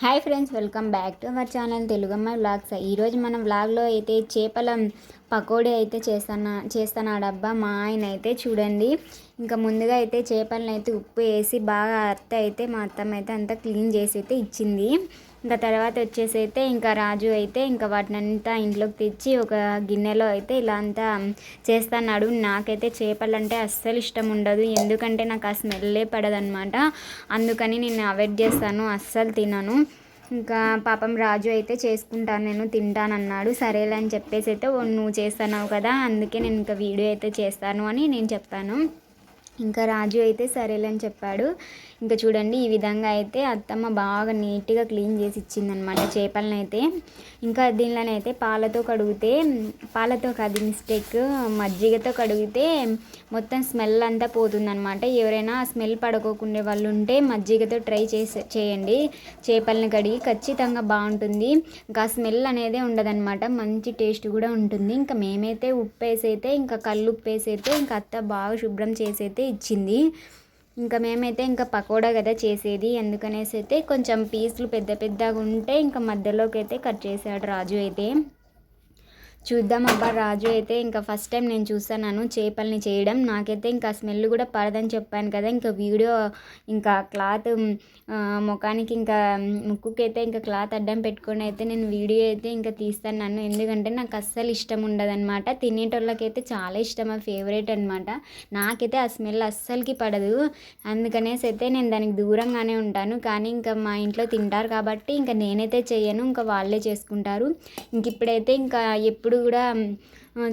Hi friends welcome back to our channel Telugamma vlogs. ఈరోజు మనం వ్లాగ్లో అయితే చేపల పకోడీ అయితే చేస్తాను చేస్తున్నాడబ్బా మా ఆయన అయితే చూడండి. ఇంకా ముందుగా అయితే చేపలను అయితే ఉప్పు వేసి బాగా అత్త అయితే మా అత్తమ్మ అయితే అంతా క్లీన్ చేసి అయితే ఇచ్చింది. ఇంకా తర్వాత వచ్చేసి అయితే ఇంకా రాజు అయితే ఇంకా వాటిని అంతా ఇంట్లోకి తెచ్చి ఒక గిన్నెలో అయితే ఇలా అంతా చేస్తున్నాడు. నాకైతే చేపలు అంటే అస్సలు ఇష్టం ఉండదు. ఎందుకంటే నాకు ఆ స్మెల్లే పడదనమాట అందుకని నేను అవాయిడ్ చేస్తాను. అస్సలు తినను. ఇంకా పాపం రాజు అయితే చేసుకుంటాను. నేను తింటానన్నాడు. సరేలే అని చెప్పేసి అయితే నువ్వు చేస్తున్నావు కదా. అందుకే నేను ఇంకా వీడియో అయితే చేస్తాను అని నేను చెప్పాను ఇంకా రాజు అయితే సరేలే అని చెప్పాడు. ఇంకా చూడండి ఈ విధంగా అయితే అత్తమ్మ బాగా నీట్గా క్లీన్ చేసి ఇచ్చిందనమాట చేపలను అయితే ఇంకా దీనిలోనైతే పాలతో కడిగితే పాలతో కాదు మిస్టేక్ మజ్జిగతో కడిగితే మొత్తం స్మెల్ అంతా పోతుందనమాట ఎవరైనా స్మెల్ పడుకోకుండే వాళ్ళు ఉంటే మజ్జిగతో ట్రై చేసి చేయండి. చేపలను కడిగి ఖచ్చితంగా బాగుంటుంది. ఇంకా స్మెల్ అనేది ఉండదన్నమాట. మంచి టేస్ట్ కూడా ఉంటుంది. ఇంకా మేమైతే ఉప్పు వేసి అయితే ఇంకా కళ్ళు ఉప్పు వేసి అయితే ఇంకా అత్త బాగా శుభ్రం చేసైతే ఇచ్చింది. ఇంకా మేమైతే ఇంకా పకోడా కదా చేసేది. అందుకనేసి అయితే కొంచెం పీసులు పెద్ద పెద్దగా ఉంటే ఇంకా మధ్యలోకి అయితే కట్ చేసాడు రాజు అయితే. చూద్దాం అబ్బా రాజు అయితే ఇంకా ఫస్ట్ టైం నేను చూస్తున్నాను చేపల్ని చేయడం. నాకైతే ఇంకా స్మెల్ కూడా పడదని చెప్పాను కదా ఇంకా వీడియో ఇంకా క్లాత్ ముఖానికి ఇంకా ముక్కుకి అయితే ఇంకా క్లాత్ అడ్డం పెట్టుకొని అయితే నేను వీడియో అయితే ఇంకా తీస్తున్నాను ఎందుకంటే నాకు అస్సలు ఇష్టం ఉండదన్నమాట. తినేటోళ్ళకైతే చాలా ఇష్టం ఆ ఫేవరెట్ అనమాట నాకైతే ఆ స్మెల్ అస్సలకి పడదు. అందుకనేసి అయితే నేను దానికి దూరంగానే ఉంటాను. కానీ ఇంకా మా ఇంట్లో తింటారు కాబట్టి ఇంకా నేనైతే చేయను ఇంకా వాళ్ళే చేసుకుంటారు. ఇంక ఇప్పుడైతే ఇంకా ఎప్పుడు కూడా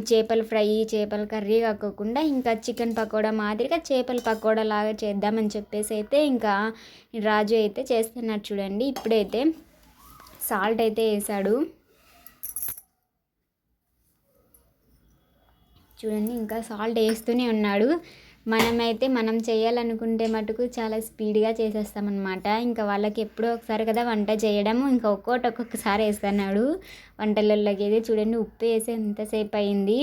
చేపల ఫ్రై చేపల కర్రీ కాకోకుండా ఇంకా చికెన్ పకోడా మాదిరిగా చేపల పకోడా లాగా చేద్దామని చెప్పేసి అయితే ఇంకా రాజు అయితే చేస్తున్నాడు చూడండి. ఇప్పుడైతే సాల్ట్ అయితే వేసాడు. చూడండి ఇంకా సాల్ట్ వేస్తూనే ఉన్నాడు. మనమైతే మనం చేయాలనుకుంటే మటుకు చాలా స్పీడ్గా చేసేస్తామన్నమాట. ఇంకా వాళ్ళకి ఎప్పుడో ఒకసారి కదా వంట చేయడము. ఇంకా ఒక్కోటి ఒక్కొక్కసారి వేస్తున్నాడు. వంటలలోకి అయితే చూడండి ఉప్పు వేసి ఎంతసేపు అయింది.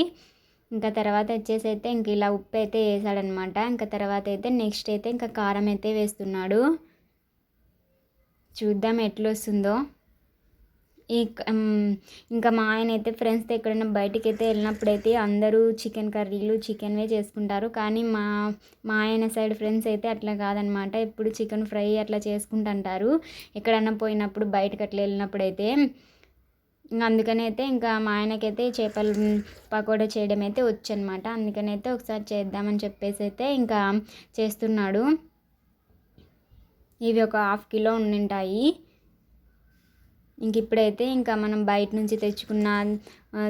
ఇంకా తర్వాత వచ్చేసి అయితే ఇంక ఇలా ఉప్పు అయితే వేసాడనమాట ఇంకా తర్వాత అయితే నెక్స్ట్ అయితే ఇంకా కారం అయితే వేస్తున్నాడు. చూద్దాం ఎట్లొస్తుందో. ఈ ఇంకా మా ఆయన అయితే ఫ్రెండ్స్తో ఎక్కడైనా బయటికి అయితే వెళ్ళినప్పుడైతే అందరూ చికెన్ కర్రీలు చికెన్వే చేసుకుంటారు. కానీ మా మా ఆయన సైడ్ ఫ్రెండ్స్ అయితే అట్లా కాదనమాట ఎప్పుడు చికెన్ ఫ్రై అట్లా చేసుకుంటుంటారు. ఎక్కడైనా పోయినప్పుడు బయటకు అట్లా వెళ్ళినప్పుడైతే ఇంకా అందుకని అయితే ఇంకా మా ఆయనకైతే చేపలు పకోడా చేయడం అయితే వచ్చనమాట అందుకని అయితే ఒకసారి చేద్దామని చెప్పేసి అయితే ఇంకా చేస్తున్నాడు. ఇవి ఒక హాఫ్ కిలో ఉండింటాయి. ఇంక ఇప్పుడైతే ఇంకా మనం బయట నుంచి తెచ్చుకున్న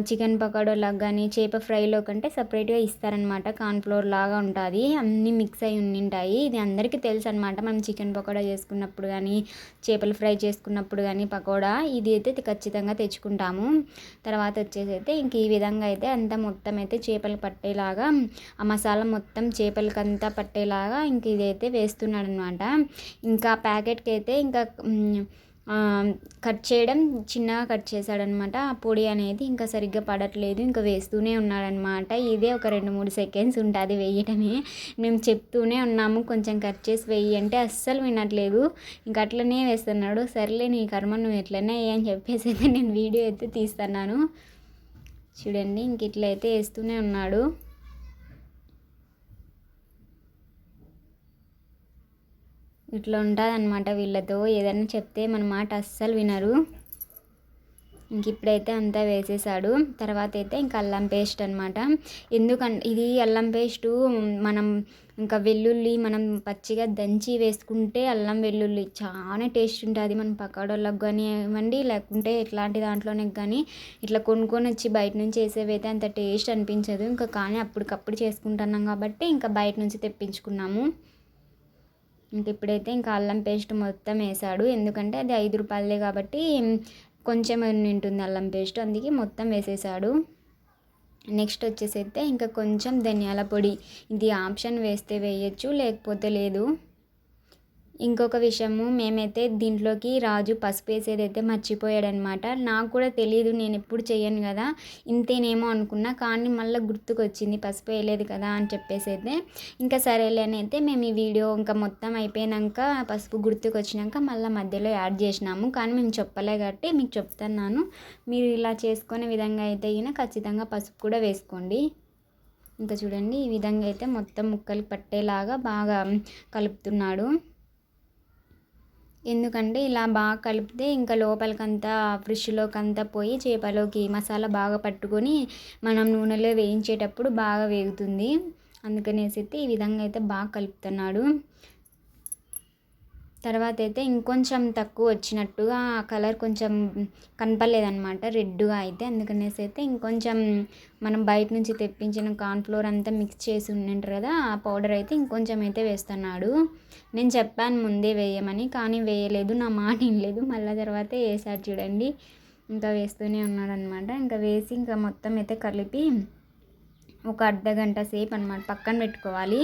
చికెన్ పకోడోలకు కానీ చేప ఫ్రైలో కంటే సపరేట్గా ఇస్తారనమాట కార్న్ఫ్లోర్ లాగా ఉంటుంది. అన్నీ మిక్స్ అయి ఉండింటాయి. ఇది అందరికీ తెలుసు అనమాట మనం చికెన్ పకోడా చేసుకున్నప్పుడు కానీ చేపల ఫ్రై చేసుకున్నప్పుడు కానీ పకోడా ఇది అయితే ఖచ్చితంగా తెచ్చుకుంటాము. తర్వాత వచ్చేసి అయితే ఇంక ఈ విధంగా అయితే అంతా మొత్తం అయితే చేపలు పట్టేలాగా ఆ మసాలా మొత్తం చేపలకంతా పట్టేలాగా ఇంక ఇదైతే వేస్తున్నాడు అనమాట ఇంకా ప్యాకెట్కి అయితే ఇంకా కట్ చేయడం చిన్నగా కట్ చేశాడనమాట. ఆ పొడి అనేది ఇంకా సరిగ్గా పడట్లేదు ఇంకా వేస్తూనే ఉన్నాడనమాట. ఇదే ఒక రెండు మూడు సెకండ్స్ ఉంటుంది వేయటమే. మేము చెప్తూనే ఉన్నాము కొంచెం కట్ చేసి వెయ్యి అంటే అస్సలు వినట్లేదు. ఇంకా అట్లనే వేస్తున్నాడు. సర్లే నీ కర్మ నువ్వు ఎట్లనే వేయి అని చెప్పేసి అయితే నేను వీడియో అయితే తీస్తున్నాను. చూడండి ఇంక ఇట్లయితే వేస్తూనే ఉన్నాడు. ఇట్లా ఉంటుంది అనమాట వీళ్ళతో. ఏదైనా చెప్తే మన మాట అస్సలు వినరు. ఇంక ఇప్పుడైతే అంతా వేసేసాడు. తర్వాత అయితే ఇంకా అల్లం పేస్ట్ అనమాట ఎందుకంటే ఇది అల్లం పేస్టు మనం ఇంకా వెల్లుల్లి మనం పచ్చిగా దంచి వేసుకుంటే అల్లం వెల్లుల్లి చాలా టేస్ట్ ఉంటుంది మనం పకోడోళ్ళకి కానీ ఇవ్వండి లేకుంటే ఇట్లాంటి దాంట్లోనే కానీ ఇట్లా కొనుక్కొని వచ్చి బయట నుంచి వేసేవైతే అంత టేస్ట్ అనిపించదు. ఇంకా కానీ అప్పటికప్పుడు చేసుకుంటున్నాం కాబట్టి ఇంకా బయట నుంచి తెప్పించుకున్నాము. ఇంక ఇప్పుడైతే ఇంకా అల్లం పేస్ట్ మొత్తం వేసాడు. ఎందుకంటే అది ఐదు రూపాయలదే కాబట్టి కొంచెం ఉంటుంది అల్లం పేస్ట్. అందుకే మొత్తం వేసేసాడు. నెక్స్ట్ వచ్చేసి అయితే ఇంకా కొంచెం ధనియాల పొడి. ఇది ఆప్షన్ వేస్తే వేయచ్చు లేకపోతే లేదు. ఇంకొక విషయము మేమైతే దీంట్లోకి రాజు పసుపు వేసేదైతే మర్చిపోయాడనమాట. నాకు కూడా తెలియదు నేను ఎప్పుడు చేయను కదా ఇంతేనేమో అనుకున్నా కానీ మళ్ళీ గుర్తుకొచ్చింది పసుపు వేయలేదు కదా అని చెప్పేసి అయితే ఇంకా సరేలే అని అయితే మేము ఈ వీడియో ఇంకా మొత్తం అయిపోయాక పసుపు గుర్తుకొచ్చినాక మళ్ళీ మధ్యలో యాడ్ చేసినాము. కానీ మేము చెప్పలే కాబట్టి మీకు చెప్తున్నాను. మీరు ఇలా చేసుకునే విధంగా అయితే అయినా ఖచ్చితంగా పసుపు కూడా వేసుకోండి. ఇంకా చూడండి ఈ విధంగా అయితే మొత్తం ముక్కలు పట్టేలాగా బాగా కలుపుతున్నాడు. ఎందుకంటే ఇలా బాగా కలిపితే ఇంకా లోపలికంతా ఫ్రిష్లోకంతా పోయి చేపలోకి మసాలా బాగా పట్టుకొని మనం నూనెలో వేయించేటప్పుడు బాగా వేగుతుంది. అందుకనేసి అయితే ఈ విధంగా అయితే బాగా కలుపుతున్నాడు. తర్వాత అయితే ఇంకొంచెం తక్కువ వచ్చినట్టుగా ఆ కలర్ కొంచెం కనపడలేదనమాట రెడ్గా అయితే. అందుకనేసి అయితే ఇంకొంచెం మనం బయట నుంచి తెప్పించిన కార్న్ఫ్లోర్ అంతా మిక్స్ చేసి ఉండింటారు కదా ఆ పౌడర్ అయితే ఇంకొంచెం అయితే వేస్తున్నాడు. నేను చెప్పాను ముందే వేయమని కానీ వేయలేదు నా మాట వినలేదు. మళ్ళీ తర్వాత వేసాడు చూడండి. ఇంకా వేస్తూనే ఉన్నాడు అనమాట ఇంకా వేసి ఇంకా మొత్తం అయితే కలిపి ఒక అర్ధ గంట సేపు అనమాట పక్కన పెట్టుకోవాలి.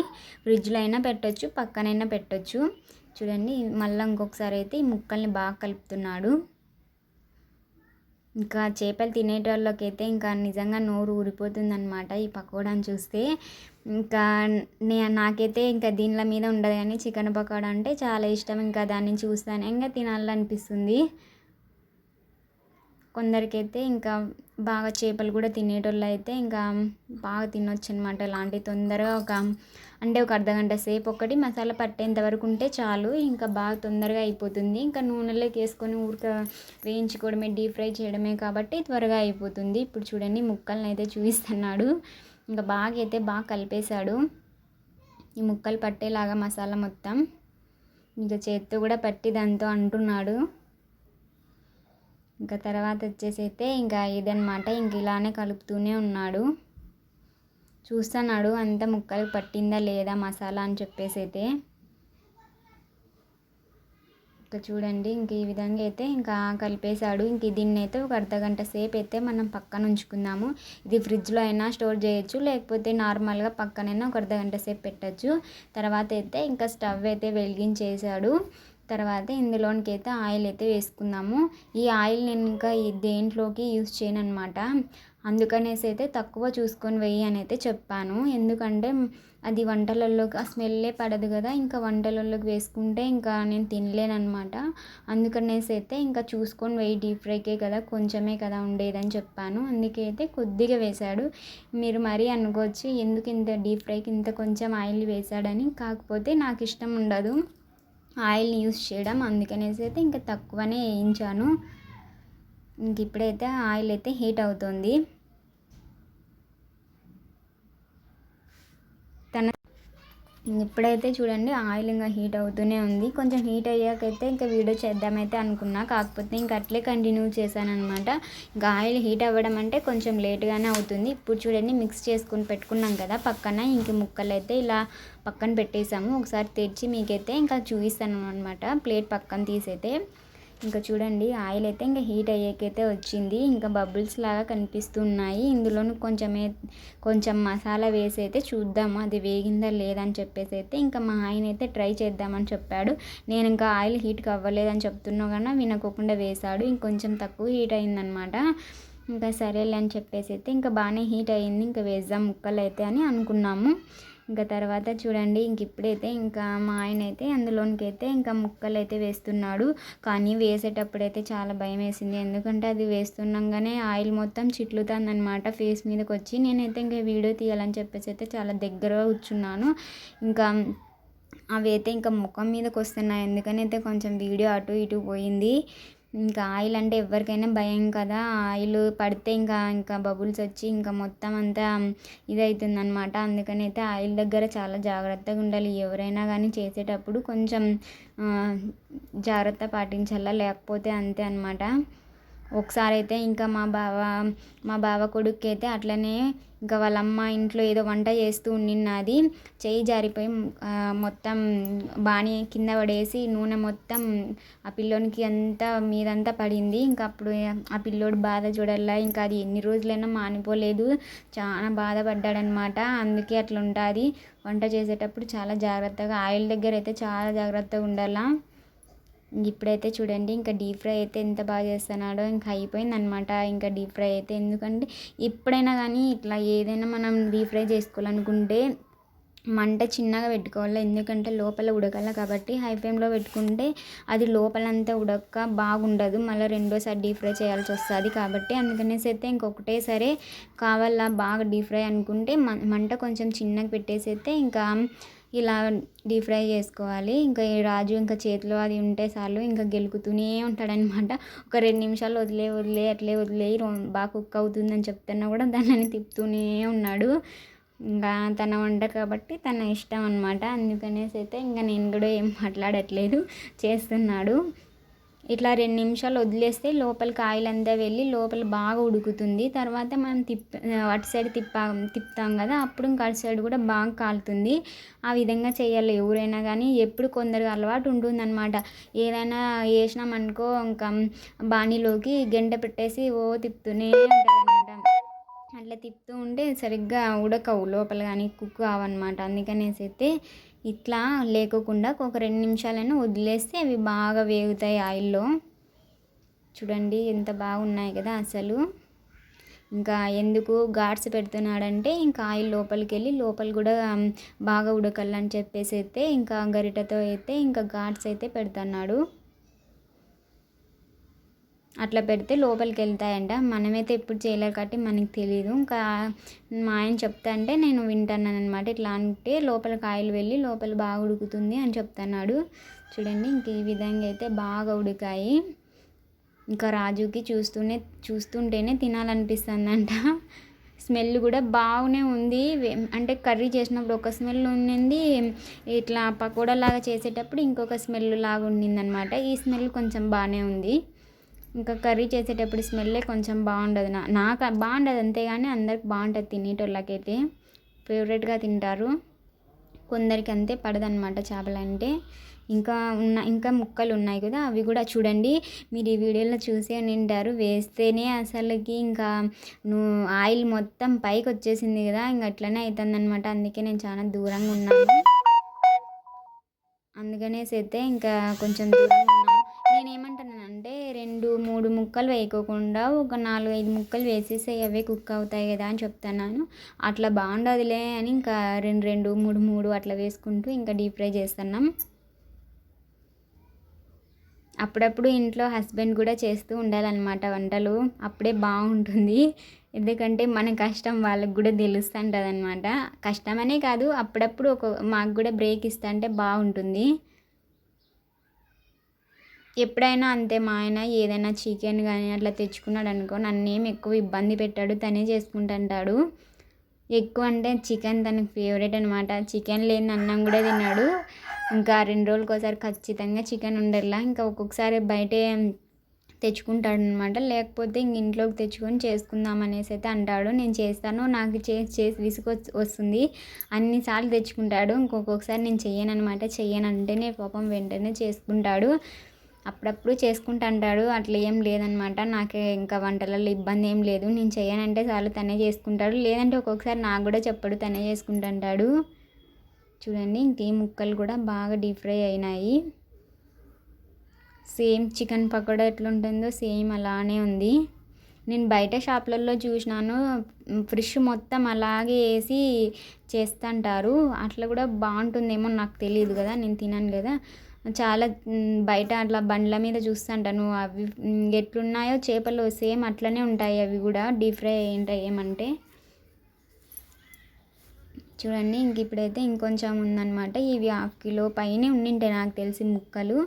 ఫ్రిడ్జ్లో అయినా పెట్టచ్చు పక్కనైనా పెట్టచ్చు. చూడండి మళ్ళీ ఇంకొకసారి అయితే ఈ ముక్కల్ని బాగా కలుపుతున్నాడు. ఇంకా చేపలు తినేటోళ్ళకి అయితే ఇంకా నిజంగా నోరు ఊరిపోతుందనమాట ఈ పకోడాని చూస్తే. ఇంకా నే నాకైతే ఇంకా దీనిల మీద ఉండదు కానీ చికెన్ పకోడా అంటే చాలా ఇష్టం. ఇంకా దాన్ని చూస్తానే ఇంకా తినాలనిపిస్తుంది. కొందరికైతే ఇంకా బాగా చేపలు కూడా తినేటోళ్ళు అయితే ఇంకా బాగా తినొచ్చు అనమాట అలాంటి తొందరగా ఒక అంటే ఒక అర్ధగంట సేపు ఒకటి మసాలా పట్టేంత వరకు ఉంటే చాలు. ఇంకా బాగా తొందరగా అయిపోతుంది. ఇంకా నూనెలోకి వేసుకొని ఊరిక వేయించుకోవడమే డీప్ ఫ్రై చేయడమే కాబట్టి త్వరగా అయిపోతుంది. ఇప్పుడు చూడండి ముక్కలను అయితే చూపిస్తున్నాడు. ఇంకా బాగా అయితే బాగా కలిపేశాడు. ఈ ముక్కలు పట్టేలాగా మసాలా మొత్తం. ఇంకా చేత్తో కూడా పట్టి దాంతో అంటున్నాడు. ఇంకా తర్వాత వచ్చేసి అయితే ఇంకా ఇదనమాట ఇంక ఇలానే కలుపుతూనే ఉన్నాడు. చూస్తున్నాడు అంత ముక్కలు పట్టిందా లేదా మసాలా అని చెప్పేసి అయితే ఇంకా చూడండి ఇంక ఈ విధంగా అయితే ఇంకా కలిపేశాడు. ఇంక దీన్ని అయితే ఒక అర్ధ గంట సేపు అయితే మనం పక్కన ఉంచుకుందాము. ఇది ఫ్రిడ్జ్లో అయినా స్టోర్ చేయొచ్చు లేకపోతే నార్మల్గా పక్కనైనా ఒక అర్ధ గంట సేపు పెట్టచ్చు. తర్వాత అయితే ఇంకా స్టవ్ అయితే వెలిగించేసాడు తర్వాత ఇందులోనికి అయితే ఆయిల్ అయితే వేసుకుందాము. ఈ ఆయిల్ నేను ఇంకా దేంట్లోకి యూస్ చేయను అనమాట అందుకనేసి అయితే తక్కువ చూసుకొని వెయ్యి అని అయితే చెప్పాను. ఎందుకంటే అది వంటలలోకి ఆ స్మెల్లే పడదు కదా. ఇంకా వంటలలోకి వేసుకుంటే ఇంకా నేను తినలేనమాట అందుకనేసి అయితే ఇంకా చూసుకొని వెయ్యి డీప్ ఫ్రైకే కదా కొంచెమే కదా ఉండేదని చెప్పాను. అందుకే అయితే కొద్దిగా వేశాడు. మీరు మరీ అనుకోవచ్చు ఎందుకు ఇంత డీప్ ఫ్రైకి ఇంత కొంచెం ఆయిల్ వేశాడని. కాకపోతే నాకు ఇష్టం ఉండదు ఆయిల్ని యూస్ చేయడం. అందుకనేసి అయితే ఇంకా తక్కువనే వేయించాను. ఇంక ఇప్పుడైతే ఆయిల్ అయితే హీట్ అవుతుంది. తన ఇప్పుడైతే చూడండి ఆయిల్ ఇంకా హీట్ అవుతూనే ఉంది. కొంచెం హీట్ అయ్యాకైతే ఇంకా వీడియో చేద్దామైతే అనుకున్నా. కాకపోతే ఇంక అట్లే కంటిన్యూ చేశాను అనమాట ఇంకా ఆయిల్ హీట్ అవ్వడం అంటే కొంచెం లేట్గానే అవుతుంది. ఇప్పుడు చూడండి మిక్స్ చేసుకుని పెట్టుకున్నాం కదా పక్కన. ఇంక ముక్కలు అయితే ఇలా పక్కన పెట్టేసాము. ఒకసారి తెచ్చి మీకైతే ఇంకా చూపిస్తాను అనమాట ప్లేట్ పక్కన తీసైతే ఇంకా చూడండి ఆయిల్ అయితే ఇంకా హీట్ అయ్యేకైతే వచ్చింది. ఇంకా బబుల్స్ లాగా కనిపిస్తున్నాయి. ఇందులోను కొంచెమే కొంచెం మసాలా వేసి అయితే చూద్దాము అది వేగిందా లేదని చెప్పేసి అయితే ఇంకా మా ఆయన అయితే ట్రై చేద్దామని చెప్పాడు. నేను ఇంకా ఆయిల్ హీట్ అవ్వలేదని చెప్తున్నా కన్నా వినకోకుండా వేశాడు. ఇంకొంచెం తక్కువ హీట్ అయిందనమాట. ఇంకా సరేలే అని చెప్పేసి అయితే ఇంకా బాగానే హీట్ అయ్యింది. ఇంకా వేద్దాం ముక్కలు అయితే అని అనుకున్నాము. ఇంకా తర్వాత చూడండి ఇంక ఇప్పుడైతే ఇంకా మా ఆయన అయితే అందులోనికి అయితే ఇంకా ముక్కలు అయితే వేస్తున్నాడు. కానీ వేసేటప్పుడైతే చాలా భయం వేసింది ఎందుకంటే అది వేస్తున్నాగానే ఆయిల్ మొత్తం చిట్లుతుంది అనమాట ఫేస్ మీదకి వచ్చి నేనైతే ఇంకా వీడియో తీయాలని చెప్పేసి అయితే చాలా దగ్గరగా కూర్చున్నాను. ఇంకా అవి అయితే ఇంకా ముఖం మీదకి వస్తున్నాయి ఎందుకని అయితే కొంచెం వీడియో అటు ఇటు పోయింది. ఇంకా ఆయిల్ అంటే ఎవరికైనా భయం కదా. ఆయిల్ పడితే ఇంకా ఇంకా బబుల్స్ వచ్చి ఇంకా మొత్తం అంతా ఇదవుతుంది అనమాట అందుకని అయితే ఆయిల్ దగ్గర చాలా జాగ్రత్తగా ఉండాలి. ఎవరైనా కానీ చేసేటప్పుడు కొంచెం జాగ్రత్త పాటించాలా? లేకపోతే అంతే అనమాట ఒకసారి అయితే ఇంకా మా బావ మా బావ కొడుకు అయితే అట్లనే ఇంకా వాళ్ళ అమ్మ ఇంట్లో ఏదో వంట చేస్తూ ఉండినది చేయి జారిపోయి మొత్తం బాణి కింద పడేసి నూనె మొత్తం ఆ పిల్లోనికి అంతా మీదంతా పడింది. ఇంకా అప్పుడు ఆ పిల్లోడు బాధ చూడాలా ఇంకా అది ఎన్ని రోజులైనా మానిపోలేదు. చాలా బాధపడ్డాడనమాట అందుకే అట్లా ఉంటుంది వంట చేసేటప్పుడు చాలా జాగ్రత్తగా ఆయిల్ దగ్గర అయితే చాలా జాగ్రత్తగా ఉండాలా. ఇప్పుడైతే చూడండి ఇంకా డీప్ ఫ్రై అయితే ఎంత బాగా చేస్తున్నాడో ఇంకా అయిపోయింది అనమాట ఇంకా డీప్ ఫ్రై అయితే ఎందుకంటే ఎప్పుడైనా కానీ ఇట్లా ఏదైనా మనం డీప్ ఫ్రై చేసుకోవాలనుకుంటే మంట చిన్నగా పెట్టుకోవాలి. ఎందుకంటే లోపల ఉడకాలి కాబట్టి హై ఫ్లేమ్లో పెట్టుకుంటే అది లోపలంతా ఉడక బాగుండదు. మళ్ళీ రెండోసారి డీప్ ఫ్రై చేయాల్సి వస్తుంది కాబట్టి అందుకనేసి అయితే ఇంకొకటే సరే కావాలా బాగా డీప్ ఫ్రై అనుకుంటే మంట కొంచెం చిన్నగా పెట్టేసి అయితే ఇంకా ఇలా డీప్ ఫ్రై చేసుకోవాలి. ఇంకా రాజు ఇంకా చేతిలో అది ఉంటే చాలు. ఇంకా గెలుకుతూనే ఉంటాడనమాట ఒక రెండు నిమిషాలు వదిలే వదిలే అట్లే వదిలే. బాగా కుక్ అవుతుందని చెప్తున్నా కూడా దాన్ని తిప్పుతూనే ఉన్నాడు. ఇంకా తన వంట కాబట్టి తన ఇష్టం అనమాట అందుకనేసి అయితే ఇంకా నేను కూడా ఏం మాట్లాడట్లేదు. చేస్తున్నాడు. ఇట్లా రెండు నిమిషాలు వదిలేస్తే లోపలికి ఆయిల్ అంతా వెళ్ళి లోపల బాగా ఉడుకుతుంది. తర్వాత మనం తిప్ప అటు సైడ్ తిప్పా తిప్పుతాం కదా అప్పుడు ఇంకా అటు సైడ్ కూడా బాగా కాలుతుంది. ఆ విధంగా చేయాలి ఎవరైనా కానీ. ఎప్పుడు కొందరు అలవాటు ఉంటుందన్నమాట. ఏదైనా వేసినామనుకో ఇంకా బాణీలోకి గంట పెట్టేసి ఓ తిప్పుతూనే ఉంటారనమాట అట్లా తిప్పుతూ ఉంటే సరిగ్గా ఉడకవు లోపల కానీ కుక్ కావన్నమాట. అందుకనేసి అయితే ఇట్లా లేకోకుండా ఒక రెండు నిమిషాలైనా వదిలేస్తే అవి బాగా వేగుతాయి ఆయిల్లో. చూడండి ఎంత బాగున్నాయి కదా అసలు. ఇంకా ఎందుకు ఘాట్స్ పెడుతున్నాడంటే ఇంకా ఆయిల్ లోపలికి వెళ్ళి లోపల కూడా బాగా ఉడకాలని చెప్పేసి అయితే ఇంకా గరిటతో అయితే ఇంకా ఘాట్స్ అయితే పెడుతున్నాడు. అట్లా పెడితే లోపలికి వెళ్తాయంట మనమైతే ఎప్పుడు చేయలేరు కాబట్టి మనకి తెలియదు ఇంకా మా ఆయన చెప్తా అంటే నేను వింటాను అనమాట ఇట్లా అంటే లోపల కాయలు వెళ్ళి లోపల బాగా ఉడుకుతుంది అని చెప్తున్నాడు. చూడండి ఇంక ఈ విధంగా అయితే బాగా ఉడికాయి. ఇంకా రాజుకి చూస్తూనే చూస్తుంటేనే తినాలనిపిస్తుందంట. స్మెల్ కూడా బాగానే ఉంది. అంటే కర్రీ చేసినప్పుడు ఒక స్మెల్ ఉండింది ఇట్లా పకోడా లాగా చేసేటప్పుడు ఇంకొక స్మెల్ లాగా ఉండింది అనమాట ఈ స్మెల్ కొంచెం బాగానే ఉంది. ఇంకా కర్రీ చేసేటప్పుడు స్మెల్లే కొంచెం బాగుండదు. నా నాకు బాగుండదు అంతేగాని అందరికి బాగుంటుంది తినేటోళ్ళకైతే. ఫేవరెట్గా తింటారు. కొందరికి అంతే పడదనమాట చేపలు అంటే. ఇంకా ఉన్న ఇంకా ముక్కలు ఉన్నాయి కదా అవి కూడా చూడండి. మీరు ఈ వీడియోలో చూసే నింటారు వేస్తేనే అసలుకి ఇంకా నువ్వు ఆయిల్ మొత్తం పైకి వచ్చేసింది కదా ఇంకా అట్లనే అవుతుంది అనమాట అందుకే నేను చాలా దూరంగా ఉన్నాను. అందుకనేసి అయితే ఇంకా కొంచెం దూరంగా రెండు మూడు ముక్కలు వేయకోకుండా ఒక నాలుగు ఐదు ముక్కలు వేసేసి అవే కుక్ అవుతాయి కదా అని చెప్తున్నాను. అట్లా బాగుండదులే అని ఇంకా రెండు రెండు మూడు మూడు అట్లా వేసుకుంటూ ఇంకా డీప్ ఫ్రై చేస్తున్నాం. అప్పుడప్పుడు ఇంట్లో హస్బెండ్ కూడా చేస్తూ ఉండాలన్నమాట వంటలు. అప్పుడే బాగుంటుంది. ఎందుకంటే మన కష్టం వాళ్ళకు కూడా తెలుస్తుంటుంది అనమాట కష్టమనే కాదు అప్పుడప్పుడు ఒక మాకు కూడా బ్రేక్ ఇస్తా అంటే బాగుంటుంది. ఎప్పుడైనా అంతే మా ఆయన ఏదైనా చికెన్ కానీ అట్లా తెచ్చుకున్నాడు అనుకో నన్నేం ఎక్కువ ఇబ్బంది పెట్టాడు తనే చేసుకుంటుంటాడు. ఎక్కువ అంటే చికెన్ తన ఫేవరెట్ అనమాట చికెన్ లేని అన్నం కూడా తిన్నాడు. ఇంకా రెండు రోజులకి ఒకసారి ఖచ్చితంగా చికెన్ ఉండేలా ఇంకా ఒక్కొక్కసారి బయటే తెచ్చుకుంటాడు అనమాట లేకపోతే ఇంక ఇంట్లోకి తెచ్చుకొని చేసుకుందాం అనేసి అయితే అంటాడు. నేను చేస్తాను నాకు చేసి చేసి విసుకొచ్చి వస్తుంది. అన్నిసార్లు తెచ్చుకుంటాడు. ఇంకొకసారి నేను చెయ్యను అనమాట చెయ్యను అంటేనే పాపం వెంటనే చేసుకుంటాడు. అప్పుడప్పుడు చేసుకుంటూ అంటాడు అట్లా ఏం లేదనమాట నాకు ఇంకా వంటలలో ఇబ్బంది ఏం లేదు నేను చేయనంటే చాలు తనే చేసుకుంటాడు. లేదంటే ఒక్కొక్కసారి నాకు కూడా చెప్పడు తనే చేసుకుంటుంటాడు చూడండి ఇంకే ముక్కలు కూడా బాగా డీప్ ఫ్రై అయినాయి. సేమ్ చికెన్ పకోడా ఎట్లుంటుందో సేమ్ అలానే ఉంది. నేను బయట షాప్లలో చూసినాను ఫ్రిష్ మొత్తం అలాగే వేసి చేస్తుంటారు అట్లా కూడా బాగుంటుందేమో నాకు తెలియదు కదా నేను తినాను కదా. చాలా బయట అట్లా బండ్ల మీద చూస్తుంటాను. అవి ఎట్లున్నాయో చేపలు సేమ్ అట్లనే ఉంటాయి. అవి కూడా డీప్ ఫ్రై ఏంటాయి ఏమంటే. చూడండి ఇంక ఇప్పుడైతే ఇంకొంచెం ఉందన్నమాట. ఇవి హాఫ్ కిలో పైనే ఉండింటాయి నాకు తెలిసి ముక్కలు.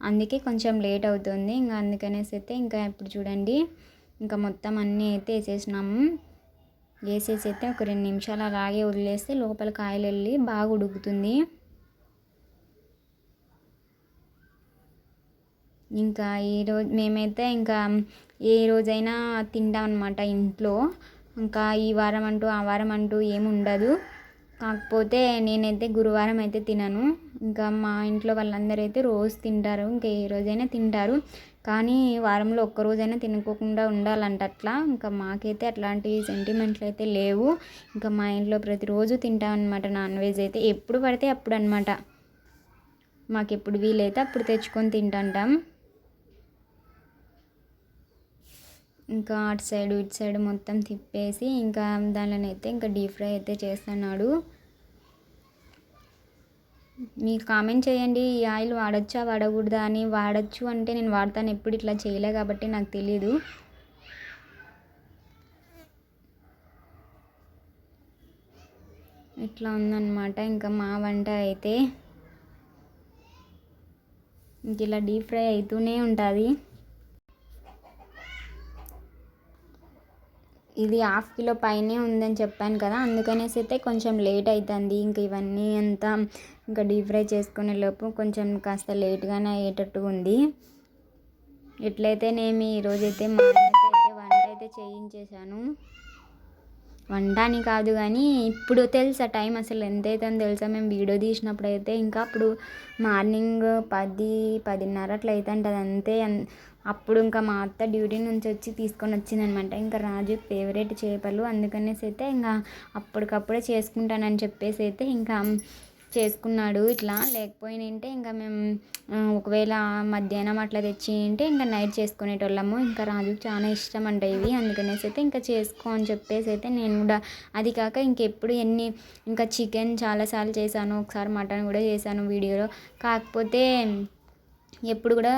అందుకే కొంచెం లేట్ అవుతుంది. ఇంకా అందుకనేసి అయితే ఇంకా ఇప్పుడు చూడండి ఇంకా మొత్తం అన్నీ అయితే వేసేసినాము. వేసేసి అయితే ఒక రెండు నిమిషాలు అలాగే వదిలేస్తే లోపల కాయలు వెళ్ళి బాగా ఉడుకుతుంది. ఇంకా ఏ రోజు మేమైతే ఇంకా ఏ రోజైనా తింటాం అనమాట ఇంట్లో. ఇంకా ఈ వారం అంటూ ఆ వారం అంటూ ఏమి ఉండదు. కాకపోతే నేనైతే గురువారం అయితే తినను. ఇంకా మా ఇంట్లో వాళ్ళందరూ అయితే రోజు తింటారు. ఇంకా ఏ రోజైనా తింటారు. కానీ వారంలో ఒక్క రోజైనా తినుకోకుండా ఉండాలంట అట్లా. ఇంకా మాకైతే అట్లాంటి సెంటిమెంట్లు అయితే లేవు. ఇంకా మా ఇంట్లో ప్రతిరోజు తింటాం అనమాట నాన్ వెజ్ అయితే ఎప్పుడు పడితే అప్పుడు అనమాట మాకు ఎప్పుడు వీలైతే అప్పుడు తెచ్చుకొని తింటుంటాం. ఇంకా అటు సైడ్ ఇటు సైడ్ మొత్తం తిప్పేసి ఇంకా దానిలోనైతే ఇంకా డీప్ ఫ్రై అయితే చేస్తున్నాడు. మీరు కామెంట్ చేయండి ఈ ఆయిల్ వాడచ్చా వాడకూడదా అని. వాడచ్చు అంటే నేను వాడతాను ఎప్పుడు ఇట్లా చేయలే కాబట్టి నాకు తెలీదు. ఇట్లా ఉందన్నమాట. ఇంకా మా వంట అయితే ఇంక ఇలా డీప్ ఫ్రై అవుతూనే ఉంటుంది. ఇది హాఫ్ కిలో పైనే ఉందని చెప్పాను కదా అందుకనేసి అయితే కొంచెం లేట్ అవుతుంది ఇంకా ఇవన్నీ అంతా ఇంకా డీప్ ఫ్రై చేసుకునే లోపు కొంచెం కాస్త లేట్గానే అయ్యేటట్టు ఉంది. ఎట్లయితేనేమి ఈరోజైతే మా అయితే వంట అయితే చేయించేశాను. వంట అని కాదు కానీ ఇప్పుడు తెలుసా టైం అసలు ఎంత అవుతుందో తెలుసా? మేము వీడియో తీసినప్పుడు అయితే ఇంకా అప్పుడు మార్నింగ్ పది పదిన్నర అట్లా అవుతుంటుంది అంతే అప్పుడు ఇంకా మా అత్త డ్యూటీ నుంచి వచ్చి తీసుకొని వచ్చిందనమాట. ఇంకా రాజు ఫేవరెట్ చేపలు అందుకనేసి అయితే ఇంకా అప్పటికప్పుడే చేసుకుంటానని చెప్పేసి అయితే ఇంకా చేసుకున్నాడు. ఇట్లా లేకపోయినంటే ఇంకా మేము ఒకవేళ మధ్యాహ్నం అట్లా తెచ్చి అంటే ఇంకా నైట్ చేసుకునేటోళ్ళము. ఇంకా రాజుకి చాలా ఇష్టం అంట ఇవి అందుకనేసి అయితే ఇంకా చేసుకో అని చెప్పేసి అయితే నేను కూడా అది కాక ఇంకెప్పుడు ఎన్ని ఇంకా చికెన్ చాలాసార్లు చేశాను ఒకసారి మటన్ కూడా చేశాను వీడియోలో. కాకపోతే ఎప్పుడు కూడా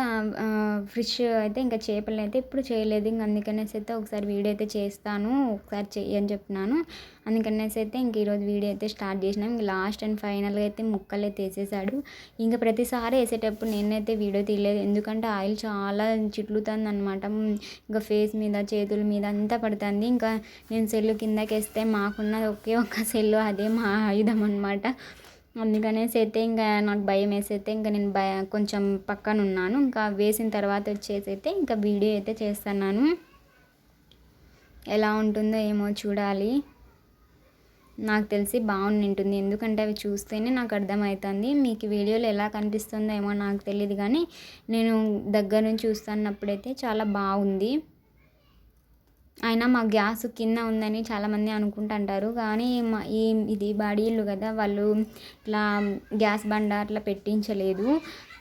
ఫిష్ అయితే ఇంకా చేపలు అయితే ఎప్పుడు చేయలేదు. ఇంక అందుకనేసి అయితే ఒకసారి వీడియో అయితే చేస్తాను. ఒకసారి చేయని చెప్తున్నాను చెప్పినాను. అందుకనేసి అయితే ఇంక ఈరోజు వీడియో అయితే స్టార్ట్ చేసినాం. ఇంక లాస్ట్ అండ్ ఫైనల్గా అయితే ముక్కలు అయితే వేసేసాడు. ఇంకా ప్రతిసారి వేసేటప్పుడు నేనైతే వీడియో తీయలేదు. ఎందుకంటే ఆయిల్ చాలా చిట్లుతుంది అనమాట ఇంకా ఫేస్ మీద చేతుల మీద అంతా పడుతుంది. ఇంకా నేను సెల్లు కిందకి వేస్తే మాకున్నది ఒకే ఒక్క సెల్లు అదే మా ఆయుధం అనమాట అందుకనేసి అయితే ఇంకా నాకు భయం వేసైతే ఇంకా నేను భయ కొంచెం పక్కన ఉన్నాను ఇంకా వేసిన తర్వాత వచ్చేసి అయితే ఇంకా వీడియో అయితే చేస్తున్నాను. ఎలా ఉంటుందో ఏమో చూడాలి. నాకు తెలిసి బాగుండింటుంది ఎందుకంటే అవి చూస్తేనే నాకు అర్థమవుతుంది. మీకు వీడియోలో ఎలా కనిపిస్తుందో ఏమో నాకు తెలియదు కానీ నేను దగ్గర నుంచి చూస్తున్నప్పుడైతే చాలా బాగుంది. అయినా మా గ్యాస్ కింద ఉందని చాలామంది అనుకుంటుంటారు. కానీ మా ఈ ఇది బాడీలు ఇల్లు కదా వాళ్ళు ఇట్లా గ్యాస్ బండ అట్లా పెట్టించలేదు.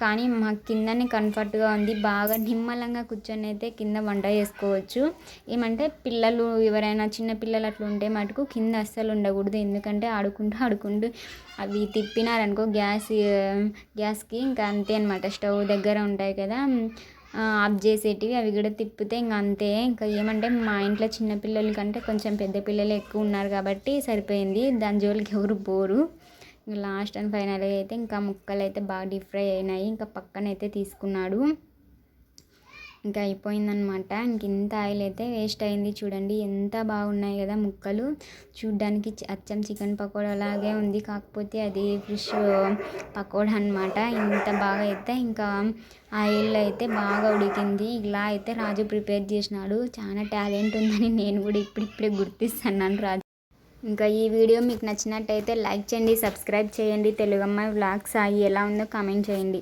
కానీ మా కిందనే కంఫర్ట్గా ఉంది. బాగా నిమ్మలంగా కూర్చొని అయితే కింద వంట చేసుకోవచ్చు. ఏమంటే పిల్లలు ఎవరైనా చిన్న పిల్లలు అట్లా ఉంటే మటుకు కింద అస్సలు ఉండకూడదు. ఎందుకంటే ఆడుకుంటూ ఆడుకుంటూ అవి తిప్పినారనుకో గ్యాస్ గ్యాస్కి ఇంకా అంతే అనమాట స్టవ్ దగ్గర ఉంటాయి కదా. ఆఫ్ చేసేటివి అవి కూడా తిప్పితే ఇంక అంతే. ఇంకా ఏమంటే మా ఇంట్లో చిన్నపిల్లల కంటే కొంచెం పెద్ద పిల్లలు ఎక్కువ ఉన్నారు కాబట్టి సరిపోయింది. దాని జోలికి ఎవరు పోరు. లాస్ట్ అండ్ ఫైనల్గా అయితే ఇంకా ముక్కలు అయితే బాగా డీప్ ఫ్రై అయినాయి. ఇంకా పక్కన అయితే తీసుకున్నాడు. ఇంకా అయిపోయిందనమాట ఇంక ఇంత ఆయిల్ అయితే వేస్ట్ అయింది చూడండి. ఎంత బాగున్నాయి కదా ముక్కలు. చూడ్డానికి అచ్చం చికెన్ పకోడా లాగే ఉంది. కాకపోతే అది ఫిష్ పకోడా అనమాట ఇంత బాగా అయితే ఇంకా ఆయిల్ అయితే బాగా ఉడికింది. ఇలా అయితే రాజు ప్రిపేర్ చేసినాడు. చాలా టాలెంట్ ఉందని నేను కూడా ఇప్పుడిప్పుడే గుర్తిస్తున్నాను రాజు. ఇంకా ఈ వీడియో మీకు నచ్చినట్టయితే లైక్ చేయండి సబ్స్క్రైబ్ చేయండి. తెలుగమ్మ వ్లాగ్స్ అవి ఎలా ఉందో కామెంట్ చేయండి.